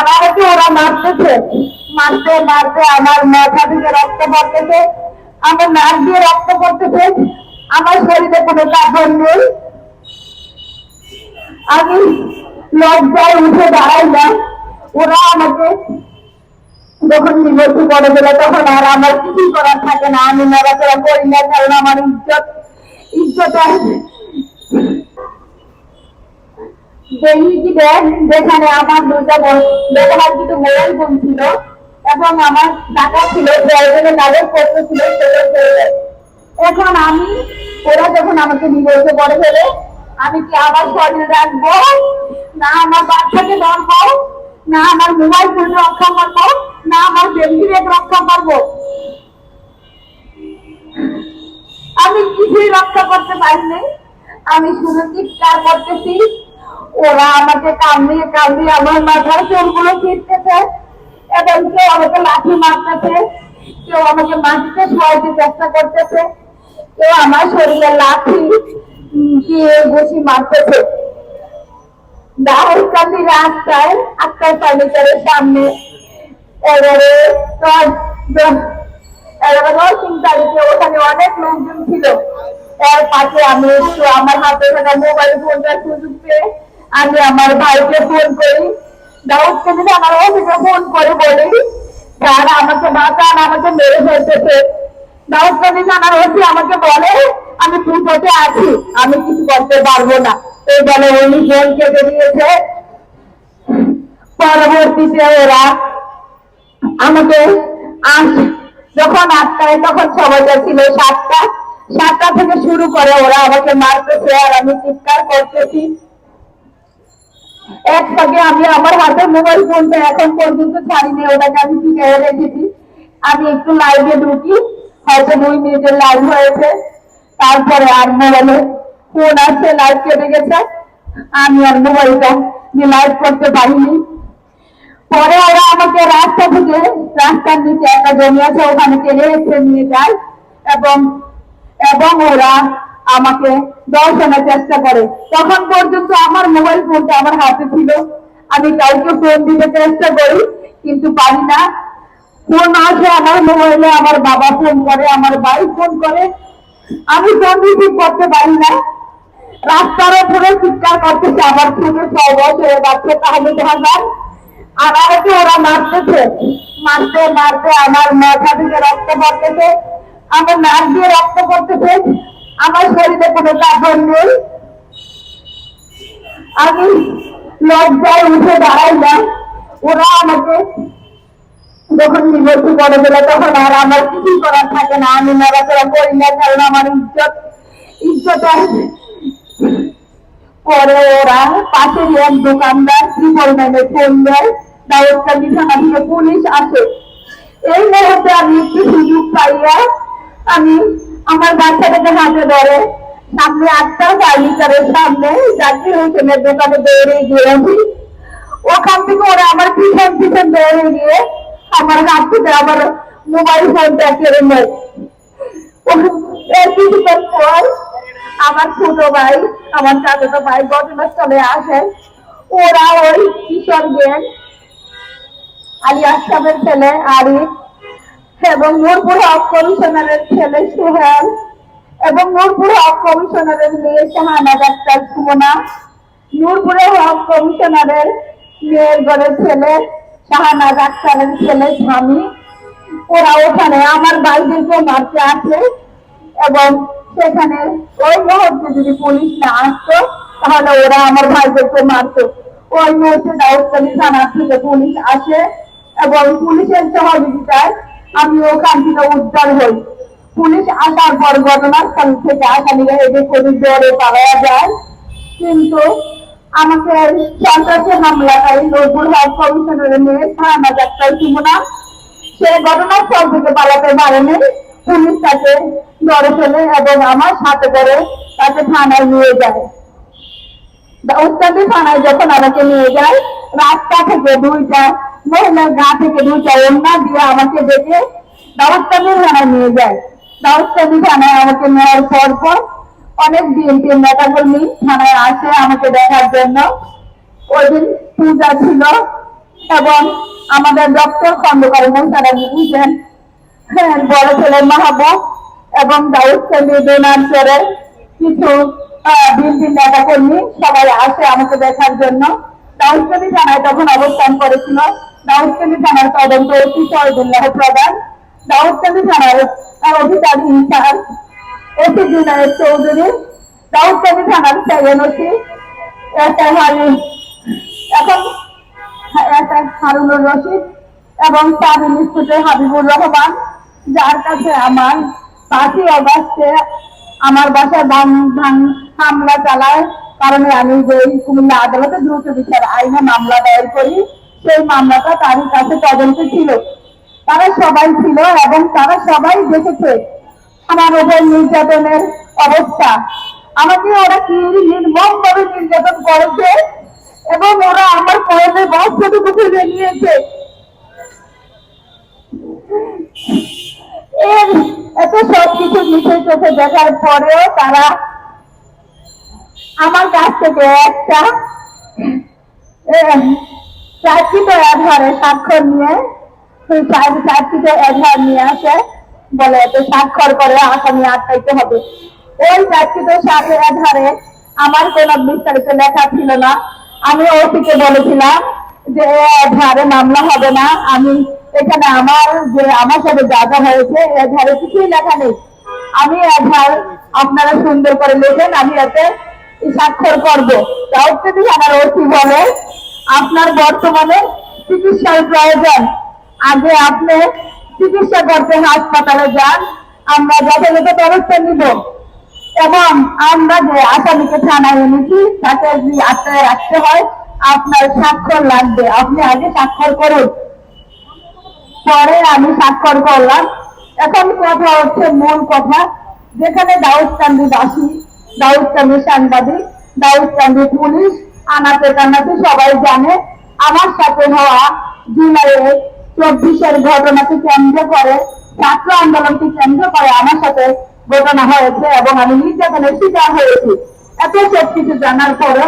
আমাকে ওরা মারতেছে। মারতে মারতে আমার মাথা থেকে রক্ত পড়তেছে। আমার নাক দিয়ে রক্ত পড়তেছে। আমার শরীরে কোনো কাপড় নেই। আমি লজ্জায় উঠে দাঁড়াই না ওরা আমাকে যখন বিভক্তি করে দিল, তখন আর আমার কিছুই করার থাকে না। আমি নড়াচড়া করি না, কারণ আমার ইজ্জত ইজ্জত দেখি, যেখানে আমার দুটা ব্যবহার কিছু মোবাইল ফোন ছিল এবং আমার টাকা ছিল, প্রয়োজনে কাগজ পত্র ছিল। এখন আমি, ওরা যখন আমাকে বিবর্তে করে ফেলে আমি কি আমার শরীর রাখব? না আমার বাচ্চাকে ধরবো? না আমার মোবাইল ফোন রক্ষা করব? না আমার বেবি ব্যাগ রক্ষা করব? আমি কিছুই রক্ষা করতে পারিনি। আমি শুধু চিৎকার করতেছি। ওরা আমাকে কামড়িয়ে কামড়িয়ে আমার মাথার চুলগুলো ছিটতেছে এবং কেউ আমাকে লাঠি মারতেছে, কেউ আমাকে মাটিতে সহায়তে চেষ্টা করতেছে, কেউ আমার শরীরে লাঠি দিয়ে ঘুষি মারতেছে। রাস্তায় ফার্নিচারের সামনে এবারে এবারে রসিং তারিখে ওখানে অনেক লোকজন ছিল। এর পাশে আমি একটু আমার হাতে থাকা মোবাইল ফোনটা সুযোগ পেয়ে আমি আমার ভাইকে ফোন করি। দাউদকে যদি আমার অফিসে ফোন করে বলি তারা আমাকে বাঁচান, আমাকে মেরে ফেলতেছে। দাউদ কাদি জানার হচ্ছে আমাকে বলে, আমি পুজোতে আছি, আমি কিছু করতে পারব না। এই বলে উনি ফোন কেটে দিয়েছে। পরবর্তীতে ওরা আমাকে যখন আটটায়, তখন সময়টা ছিল সাতটা সাতটা থেকে শুরু করে ওরা আমাকে মারতেছে আর আমি চিৎকার করতেছি। এক ফাঁকে আমি আমার হাতে মোবাইল ফোনটা এখন পর্যন্ত ছাড়িনি, ওটাকে আমি ঠিক রেখেছি? আমি একটু লাইভে ঢুকি, হয়তো দুই মিনিটের লাইভ হয়েছে। তারপরে আর মোবাইলে ফোন আসছে লাইভ কেটে গেছে। আমি আর মোবাইলটা লাইভ করতে পারিনি। পরে ওরা আমাকে রাস্তা থেকে, রাস্তার নিচে একটা জমি আছে, ওখানে টেনে নিয়ে যায়। এবং এবং ওরা আমাকে দর্শনের চেষ্টা করে। তখন পর্যন্ত আমার মোবাইল ফোনটা আমার হাতে ছিল। আমি কাউকে ফোন দিতে চেষ্টা করি, কিন্তু পারি না। ফোন আসে আমার মোবাইলে আমার বাবা ফোন করে, আমার ভাই ফোন করে, আমি ফোন রিসিভ করতে পারি না। রাস্তার উপরে চিৎকার করতেছে, আমার ছোট ছয় বছরের বাচ্চা তাহলে হাজার আমাকে ওরা মারতেছে। মারতে মারতে আমার মাথা থেকে রক্ত পড়তেছে। আমার নাক দিয়ে রক্ত পড়তেছে। আমার শরীরে কোনো কাপড় নেই। আমি লজ্জায় উঠে ওরা আমাকে যখন করে তখন আর আমার করার থাকে না। আমি নড়াচড়া করি না, কারণ আমার ইজ্জত ইজ্জত পরে ওরা পাশের এক দোকানদার কি পরিমাণে ফোন দেয় দাউদকান্দি থানা থেকে পুলিশ আসে। এই মুহূর্তে আমি একটু সুযোগ পাইয়া আমি আমার বাচ্চাটাকে হাতে ধরে। সামনে আটটা ফার্নিচারের সামনে। জাকির হোসেনের দোকানে দৌড়ে গিয়েছি ওখান থেকে ওরা আমার পিছন পিছন দৌড়ে গিয়ে আমার হাত থেকে আমার মোবাইল ফোনটা কেড়ে নেয়। কিছুক্ষণ পর আমার ছোট ভাই, আমার চাচাতো ভাই ঘটনাস্থলে আসে। ওরা ওই কিশোর গেম। আলী আশরাফের ছেলে আরিফ। এবং নূরপুর হক কমিশনারের ছেলে সোহেল এবং নূরপুর হক কমিশনারের মেয়ে শাহানা ডাক্তার সুমনা, নূরপুরে হক কমিশনারের মেয়ের ঘরের ছেলে শাহানা ডাক্তারের ছেলে স্বামী। ওরা ওখানে আমার বাইদেরকে মারতে আসে এবং সেখানে ওই মুহূর্তে যদি পুলিশ না আসতো, তাহলে ওরা আমার ভাইদেরকে মারতো। ওই মুহূর্তে দাউদকালী থানা থেকে পুলিশ আসে এবং পুলিশের সহযোগিতায় আমি ওখান থেকে উদ্ধার হই। পুলিশ আসার পর ঘটনাস্থল থেকে আসামিরা করে জোরে পাওয়া যায়। কিন্তু আমাকে সন্ত্রাসী হামলাকারী নজরুল হক কমিশনারের মেয়ে থানা ডাক্তার সুমনা, সে ঘটনাস্থল থেকে পালাতে পারেনি। পুলিশ তাকে ধরে ফেলে এবং আমার সাথে করে তাকে থানায় নিয়ে যায়। উত্তরী থানায় যখন আমাকে নিয়ে যায়, রাস্তা থেকে দুইটা মহিলার গা থেকে দুইটা ওন্না দিয়ে আমাকে ডেকে দাউদকান্দি থানায় নিয়ে যায়। দাউদকান্দি থানায় আমাকে নেওয়ার পর পর অনেক বিএনপি নেতাকর্মী থানায় আসে আমাকে দেখার জন্য। ওই দিন পূজা ছিল এবং আমাদের ডক্টর খন্দকার মমতারা বুঝেন হ্যাঁ, বড় ছেলে মাহবুব এবং দাউদ সেন্দি ডোনান্সের কিছু বিএনপি নেতা কর্মী সবাই আসে আমাকে দেখার জন্য। দাউদকান্দি থানায় তখন অবস্থান করেছিল। দাউদকান্দি থানার তদন্ত অতি প্রধান দাউদকান্দি থানার অধিকারী জুনায়দ চৌধুরী। দাউদকান্দি থানার এখন হারুনুর রশিদ এবং সাব ইনস্টিটিউটের হাবিবুর রহমান, যার কাছে আমার পাঁচই অগস্টে আমার বাসায় বাম ভাঙ হামলা চালায়। কারণে আমি যে কুমিল্লা আদালতে দ্রুত বিচার আইনে মামলা দায়ের করি। সেই মামলাটা তারই কাছে তদন্ত ছিল। তারা সবাই ছিল এবং তারা সবাই দেখেছে আমার ওপর নির্যাতনের অবস্থা। আমাকে ওরা কি নির্মম ভাবে নির্যাতন করেছে এবং ওরা আমার কোয়েলের বস্ত্রটুকু ফেলে নিয়েছে এর এত সব কিছু বিষয় চোখে দেখার পরেও তারা আমার কাছ থেকে একটা চারটিতে আধারে স্বাক্ষর নিয়ে সেই চারটিতে আধার নিয়ে আসে, বলে এতে স্বাক্ষর করে আসামি আটকাইতে হবে। ওই চারটিতে সাথে আধারে, আমার কোনো বিস্তারিত লেখা ছিল না। আমি ওটিকে বলেছিলাম যে এ আধারে মামলা হবে না। আমি এখানে আমার যে আমার সাথে যা যা হয়েছে, এ আধারে কিছুই লেখা নেই। আমি আধার আপনারা সুন্দর করে লেখেন, আমি এতে স্বাক্ষর করব। দাউদকান্দি আমার ওসি বলে আপনার বর্তমানে চিকিৎসার প্রয়োজন। আগে আপনি চিকিৎসা করতে হাসপাতালে যান, আমরা যথাযথ ব্যবস্থা নিব। এবং আমরা যে আসামিকে থানায় এনেছি, তাকে যদি আত্মায় রাখতে হয়, আপনার স্বাক্ষর লাগবে। আপনি আগে স্বাক্ষর করুন। পরে আমি স্বাক্ষর করলাম। এখন কথা হচ্ছে মূল কথা। যেখানে দাউদকান্দি বাসী, দাউদকান্দি সাংবাদিক, দাউদকান্দি পুলিশ আনাতে কানাতে সবাই জানে, আমার সাথে হওয়া জুলাইয়ের চব্বিশের ঘটনাকে কেন্দ্র করে, ছাত্র আন্দোলনকে কেন্দ্র করে আমার সাথে ঘটনা হয়েছে এবং আমি নির্যাতনের শিকার হয়েছি। এত সব কিছু জানার পরে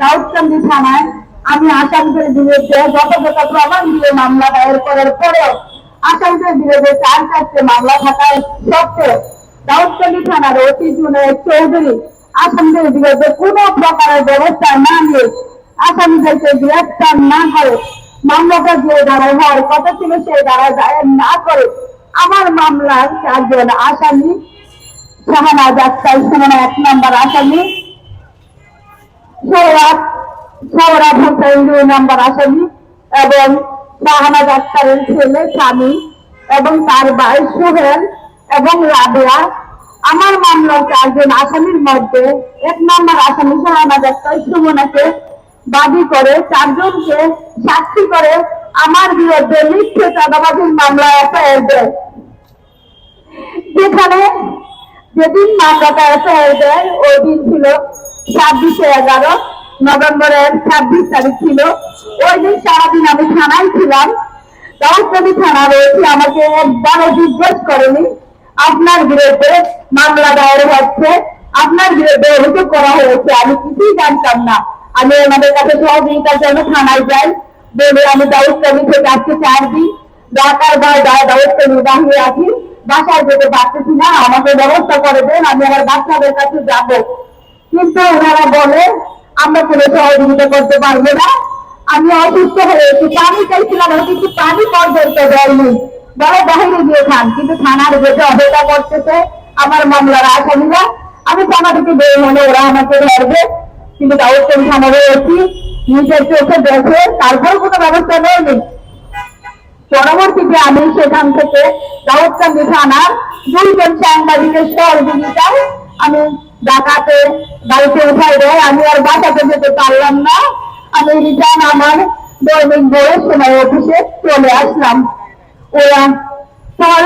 দাউদকান্দি থানায় আমি আসামিদের বিরুদ্ধে যথাযথ প্রমাণ দিয়ে মামলা দায়ের করার পরেও আসামিদের বিরুদ্ধে চার চারটে মামলা থাকার সত্ত্বেও দাউদকান্দি থানার অতি জুনের চৌধুরী আসামিদের বিরুদ্ধে প্রকারের ব্যবস্থা না নিয়ে আসামিদেরকে গ্রেফতার না করে মামলাটা হওয়ার কথা ছিল না করে আমার মামলার আসামি এক নম্বর আসামি, সৌরভ হোসেন দুই নম্বর আসামি এবং শাহানাজ ছেলে স্বামী এবং তার ভাই সোহেল এবং রাবেয়া আমার মামলার চারজন আসামির মধ্যে এক নম্বর আসামি শাহানাজ আক্তার সুমনাকে বাদী করে চারজনকে সাক্ষী করে আমার বিরুদ্ধে মিথ্যে চাঁদাবাজির মামলা এফআইআর দেয়। যেখানে যেদিন মামলাটা এফআইআর দেয়, ওই দিন ছিল ছাব্বিশে এগারো নভেম্বরের ছাব্বিশ তারিখ ছিল। ওই দিন সারাদিন আমি থানায় ছিলাম। দাউদকান্দি থানা রয়েছে আমাকে একবারও জিজ্ঞেস করেনি আপনার বিরুদ্ধে মামলা দায়ের হচ্ছে। আপনার বিরুদ্ধে অভিযোগ করা হয়েছে, আমি কিছুই জানতাম না। আমি আমাদের কাছে সহযোগিতার জন্য থানায় যাই। বলে আমি দাউদকান্দি থেকে আজকে চার দিন ঢাকার বা দাউদকান্দি বাহিরে আছি বাসায় যেতে পারতেছি না, আমাকে ব্যবস্থা করে দেন, আমি আমার বাচ্চাদের কাছে যাব। কিন্তু ওনারা বলে আমরা কোনো সহযোগিতা করতে পারব না। আমি অসুস্থ হয়েছি পানি চাইছিলাম কিন্তু পানি পর্যন্ত দেয়নি। বড় বাহিরে গিয়ে খান, কিন্তু থানার যেতে অবহেলা করতেছে আমার মামলার আসামিরা। আমি থানা থেকে বের হলে ওরা আমাকে ধরবে, কিন্তু দাউদকান্দি থানা রয়েছি। নিজের চোখে দেখে তারপর কোনো ব্যবস্থা নেয়নি। পরবর্তীতে আমি সেখান থেকে দাউদকান্দি থানার দুইজন সাংবাদিকের সহযোগিতায় আমি ঢাকাতে বাড়িতে উঠাই দেয়। আমি আর বাসাতে যেতে পারলাম না। আমি রিটার্ন আমার দৈনিক বইয়ের সময় অফিসে চলে আসলাম। আমার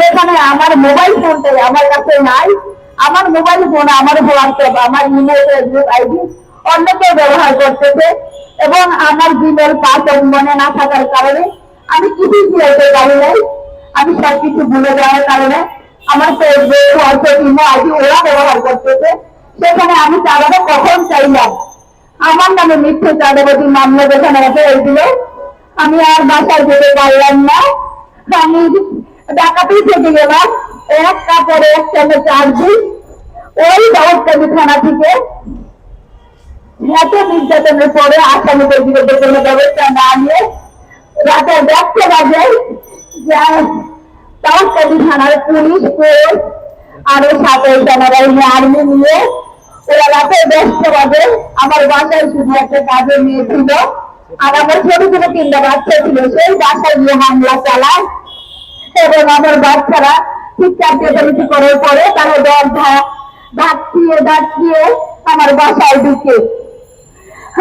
যেখানে আমার মোবাইল ফোনটাই আমার কাছে নাই, আমার মোবাইল ফোন আমার হোয়াটসঅ্যাপ আমার ইমেল আইডি অন্য কেউ ব্যবহার করতেছে এবং আমার জিমেল পাসওয়ার্ড মনে না থাকার কারণে আমি কিছুই ফিরাইতে পারি নাই। আমি সবকিছু ভুলে যাওয়ার কারণে আমার ফেসবুক হোয়াটসঅ্যাপ ইমো আইডি ওরা ব্যবহার করতেছে সেখানে আমি তারা কখন চাইলাম আমার নামে মিথ্যে চাঁদাবাজি মামলা যেখানে আছে হয়েছিল আমি আর বাসায় যেতে পারলাম না। আমি ডাকাতেই থেকে গেলাম। এক কাপড়ে এক চালে চার দিন। ওই দাউদকান্দি থানা থেকে। এত নির্যাতনের পরে আসামিদের বিরুদ্ধে কোনো ব্যবস্থা না নিয়ে রাতে দেখতে বাজে যে দাউদকান্দি থানার পুলিশ ফোর্স আরও সাথে সেনাবাহিনী আর্মি নিয়ে ওরা রাতে ব্যস্ত বাজে আমার বাসায় শুধু একটা কাজের মেয়ে ছিল। আর আমার ছোট ছোট তিনটা বাচ্চা ছিল, সেই বাসায় গিয়ে হামলা চালায়। এবং আমার বাচ্চারা চিৎকার চেঁচামেচি করার পরে তারা দরজা ধাক্কিয়ে ধাক্কিয়ে আমার বাসায় ঢুকে।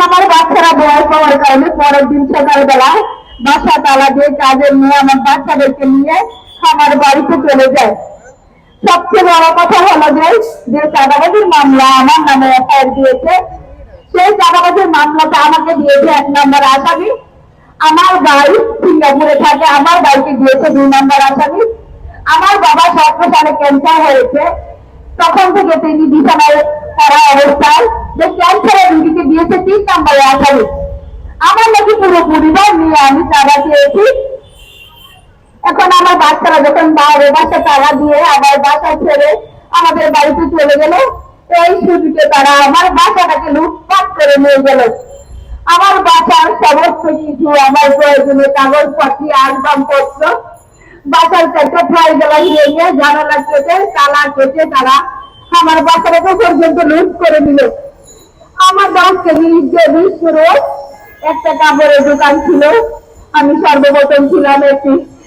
আমার বাচ্চারা ভয় পাওয়ার কারণে পরের দিন সকালবেলা বাসা তালা দিয়ে কাজের নিয়ে আমার বাচ্চাদেরকে নিয়ে আমার বাড়িতে চলে যায়। সবচেয়ে বড় কথা হলো যে চাঁদাবাজির মামলা আমার নামে এফআইআর দিয়েছে, সেই চাঁদাবাজির মামলাটা আমাকে দিয়েছে এক নম্বর আসামি। আমার ভাই সিঙ্গাপুরে থাকে, আমার ভাইকে দিয়েছে দুই নম্বর আসামি। আমার বাবা সতেরো সালে ক্যান্সার হয়েছে। তখন থেকে তিনি বিছানায় করা অবস্থায় যে ক্যান্সারের রুগীকে দিয়েছে তিন নম্বরে আসামি। আমার নাকি পুরো পরিবার নিয়ে আমি চাঁদা চেয়েছি এখন আমার বাচ্চারা যখন বাইরে বাসা তারা দিয়ে আমার বাসা ছেড়ে আমাদের বাড়িতে চলে গেল, এই সুযোগে তারা আমার বাসাটাকে লুটপাট করে নিয়ে গেল। আমার বাসার সমস্ত কিছু, আমার প্রয়োজনীয় কাগজপত্র, আসবাবপত্র, বাসার চারটে ফাইল গেলা নিয়ে জানালা কেটে, তালা কেটে তারা আমার বাসাটাকে পর্যন্ত লুট করে নিল। আমার বাসকে নিজ শুরু একটা কাপড়ের দোকান ছিল, আমি সর্বপ্রথম ছিলাম একটি